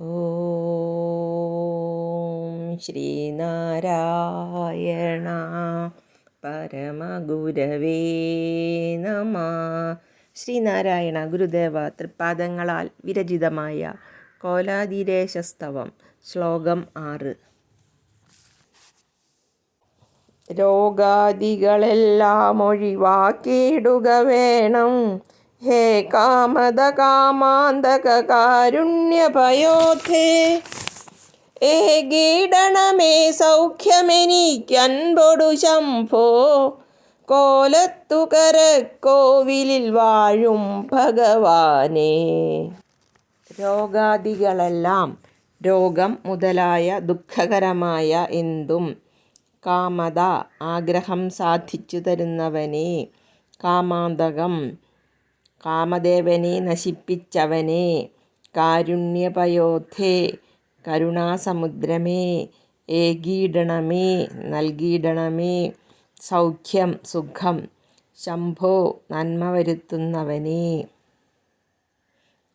ഓം ശ്രീനാരായണ പരമഗുരവേ നമ. ശ്രീനാരായണ ഗുരുദേവ തൃപ്പാദങ്ങളാൽ വിരചിതമായ കോലാതിരേശസ്തവം ശ്ലോകം ആറ്. രോഗാദികളെല്ലാം ഒഴിവാക്കിയിടുക വേണം. ഹേ കാമത കാമാന്തക കാരുണ്യഭയോധേ ഗീടണമേ സൗഖ്യമെനിക്കൻപൊടു ശംഭോ. കോലത്തുകര കോവിലിൽ വാഴും ഭഗവാനേ. രോഗാദികളെല്ലാം രോഗം മുതലായ ദുഃഖകരമായ എന്തും കാമത ആഗ്രഹം സാധിച്ചു തരുന്നവനെ. കാമാന്തകം കാമദേവനെ നശിപ്പിച്ചവനെ. കാരുണ്യപയോധേ കരുണാസമുദ്രമേ ഏകീടണമേ നൽകിയിടണമേ സൗഖ്യം സുഖം ശംഭോ നന്മ വരുത്തുന്നവനെ.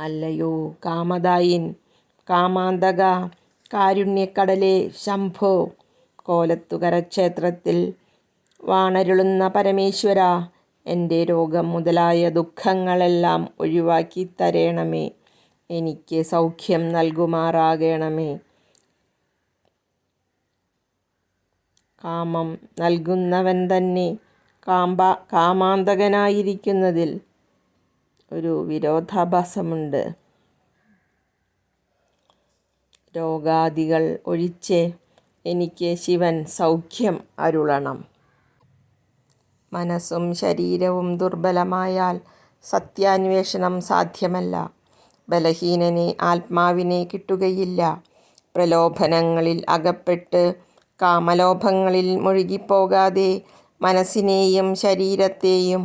അല്ലയോ കാമദായിൻ കാമാന്തക കാരുണ്യക്കടലെ ശംഭോ. കോലത്തുകര ക്ഷേത്രത്തിൽ വാണരുളുന്ന പരമേശ്വര എന്റെ രോഗം മുതലായ ദുഃഖങ്ങളെല്ലാം ഒഴിവാക്കി തരേണമേ. എനിക്ക് സൗഖ്യം നൽകുമാറാകണമേ. കാമം നൽകുന്നവൻ തന്നെ കാമ്പ കാമാന്തകനായിരിക്കുന്നതിൽ ഒരു വിരോധാഭാസമുണ്ട്. രോഗാദികൾ ഒഴിച്ച് എനിക്ക് ശിവൻ സൗഖ്യം അരുളണം. മനസ്സും ശരീരവും ദുർബലമായാൽ സത്യാന്വേഷണം സാധ്യമല്ല. ബലഹീനനെ ആത്മാവിനെ കിട്ടുകയില്ല. പ്രലോഭനങ്ങളിൽ അകപ്പെട്ട് കാമലോഭങ്ങളിൽ മുഴുകിപ്പോകാതെ മനസ്സിനെയും ശരീരത്തെയും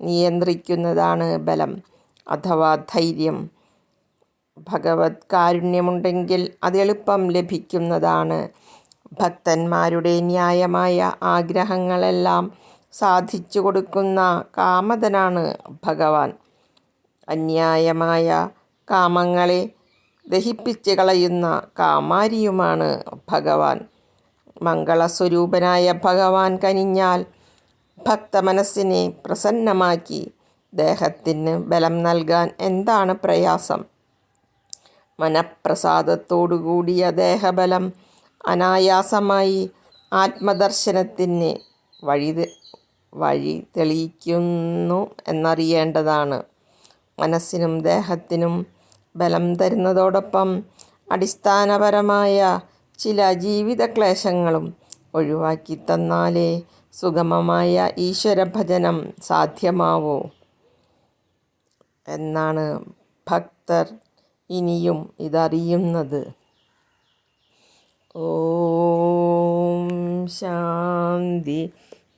നിയന്ത്രിക്കുന്നതാണ് ബലം അഥവാ ധൈര്യം. ഭഗവത് കാരുണ്യമുണ്ടെങ്കിൽ അതെളുപ്പം ലഭിക്കുന്നതാണ്. ഭക്തന്മാരുടെ ന്യായമായ ആഗ്രഹങ്ങളെല്ലാം സാധിച്ചു കൊടുക്കുന്ന കാമതനാണ് ഭഗവാൻ. അന്യായമായ കാമങ്ങളെ ദഹിപ്പിച്ച് കളയുന്ന കാമാരിയുമാണ് ഭഗവാൻ. മംഗളസ്വരൂപനായ ഭഗവാൻ കനിഞ്ഞാൽ ഭക്തമനസ്സിനെ പ്രസന്നമാക്കി ദേഹത്തിന് ബലം നൽകാൻ എന്താണ് പ്രയാസം? മനഃപ്രസാദത്തോടുകൂടിയ ദേഹബലം അനായാസമായി ആത്മദർശനത്തിന് വഴി വഴി തെളിയിക്കുന്നു എന്നറിയേണ്ടതാണ്. മനസ്സിനും ദേഹത്തിനും ബലം തരുന്നതോടൊപ്പം അടിസ്ഥാനപരമായ ചില ജീവിത ക്ലേശങ്ങളും ഒഴിവാക്കി തന്നാലേ സുഗമമായ ഈശ്വരഭജനം സാധ്യമാവൂ. എന്നാണ് ഭക്തർ ഇനിയും ഇതറിയുന്നത്. ഓം ശാന്തി